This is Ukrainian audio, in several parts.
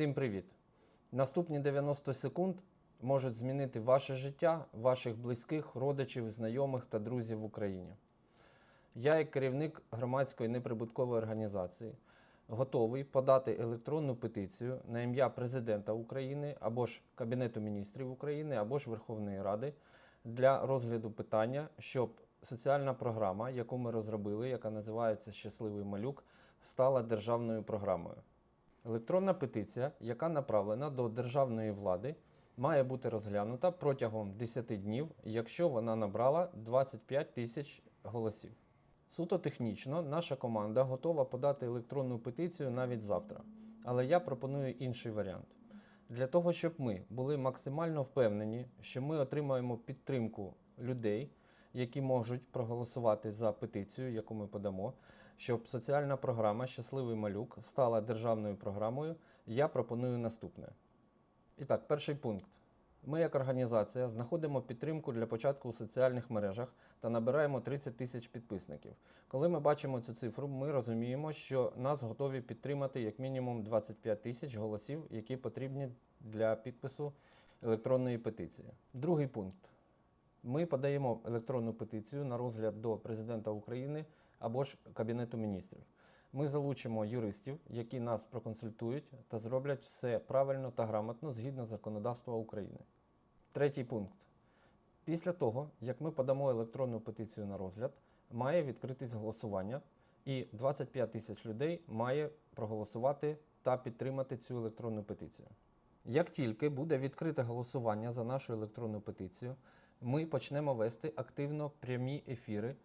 Всім привіт! Наступні 90 секунд можуть змінити ваше життя, ваших близьких, родичів, знайомих та друзів в Україні. Я, як керівник громадської неприбуткової організації, готовий подати електронну петицію на ім'я Президента України або ж Кабінету міністрів України, або ж Верховної Ради для розгляду питання, щоб соціальна програма, яку ми розробили, яка називається Щасливий малюк, стала державною програмою. Електронна петиція, яка направлена до державної влади, має бути розглянута протягом 10 днів, якщо вона набрала 25 тисяч голосів. Суто технічно, наша команда готова подати електронну петицію навіть завтра. Але я пропоную інший варіант. Для того, щоб ми були максимально впевнені, що ми отримаємо підтримку людей, які можуть проголосувати за петицію, яку ми подамо, щоб соціальна програма Щасливий малюк стала державною програмою, я пропоную наступне. І так, перший пункт. Ми, як організація, знаходимо підтримку для початку у соціальних мережах та набираємо 30 тисяч підписників. Коли ми бачимо цю цифру, ми розуміємо, що нас готові підтримати як мінімум 25 тисяч голосів, які потрібні для підпису електронної петиції. Другий пункт. Ми подаємо електронну петицію на розгляд до президента України або ж Кабінету міністрів. Ми залучимо юристів, які нас проконсультують та зроблять все правильно та грамотно згідно законодавства України. Третій пункт. Після того, як ми подамо електронну петицію на розгляд, має відкритись голосування, і 25 тисяч людей має проголосувати та підтримати цю електронну петицію. Як тільки буде відкрите голосування за нашу електронну петицію, ми почнемо вести активно прямі ефіри,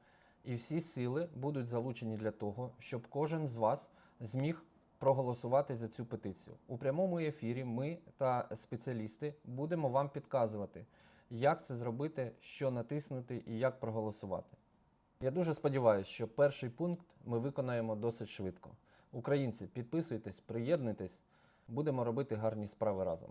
і всі сили будуть залучені для того, щоб кожен з вас зміг проголосувати за цю петицію. У прямому ефірі ми та спеціалісти будемо вам підказувати, як це зробити, що натиснути і як проголосувати. Я дуже сподіваюся, що перший пункт ми виконаємо досить швидко. Українці, підписуйтесь, приєднуйтесь, будемо робити гарні справи разом.